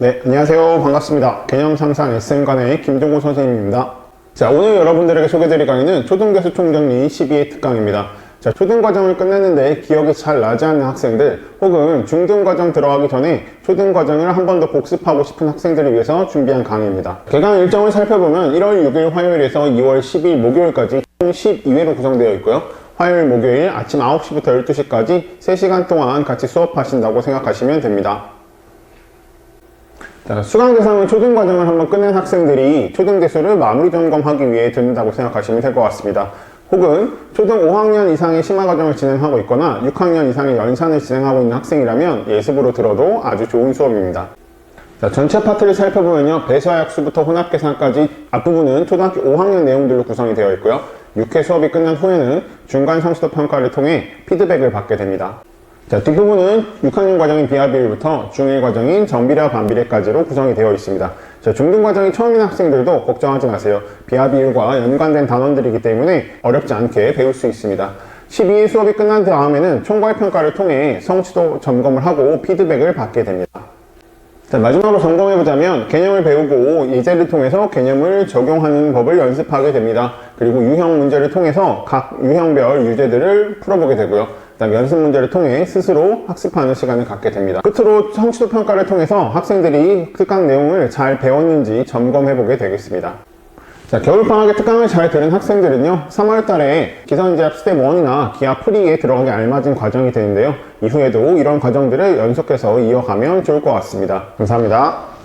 네, 안녕하세요. 반갑습니다. 개념 상상 SM관의 김종호 선생님입니다. 자, 오늘 여러분들에게 소개드릴 강의는 초등교수 총정리 12회 특강입니다. 자, 초등과정을 끝냈는데 기억이 잘 나지 않는 학생들, 혹은 중등과정 들어가기 전에 초등과정을 한 번 더 복습하고 싶은 학생들을 위해서 준비한 강의입니다. 개강 일정을 살펴보면 1월 6일 화요일에서 2월 10일 목요일까지 총 12회로 구성되어 있고요. 화요일, 목요일 아침 9시부터 12시까지 3시간 동안 같이 수업하신다고 생각하시면 됩니다. 자, 수강 대상은 초등 과정을 한번 끝낸 학생들이 초등 대수를 마무리 점검하기 위해 듣는다고 생각하시면 될 것 같습니다. 혹은 초등 5학년 이상의 심화 과정을 진행하고 있거나 6학년 이상의 연산을 진행하고 있는 학생이라면 예습으로 들어도 아주 좋은 수업입니다. 자, 전체 파트를 살펴보면요. 배수학수부터 혼합계산까지 앞부분은 초등학교 5학년 내용들로 구성이 되어 있고요. 6회 수업이 끝난 후에는 중간 성취도 평가를 통해 피드백을 받게 됩니다. 자, 뒷부분은 6학년 과정인 비하비율부터 중1 과정인 정비례와 반비례까지로 구성이 되어 있습니다. 자, 중등 과정이 처음인 학생들도 걱정하지 마세요. 비하비율과 연관된 단원들이기 때문에 어렵지 않게 배울 수 있습니다. 12일 수업이 끝난 다음에는 총괄 평가를 통해 성취도 점검을 하고 피드백을 받게 됩니다. 자, 마지막으로 점검해보자면 개념을 배우고 예제를 통해서 개념을 적용하는 법을 연습하게 됩니다. 그리고 유형 문제를 통해서 각 유형별 유제들을 풀어보게 되고요. 그다음 연습 문제를 통해 스스로 학습하는 시간을 갖게 됩니다. 끝으로 성취도 평가를 통해서 학생들이 특강 내용을 잘 배웠는지 점검해 보게 되겠습니다. 자, 겨울방학에 특강을 잘 들은 학생들은요, 3월 달에 기선제압 스텝 1이나 기아 프리에 들어가기 알맞은 과정이 되는데요. 이후에도 이런 과정들을 연속해서 이어가면 좋을 것 같습니다. 감사합니다.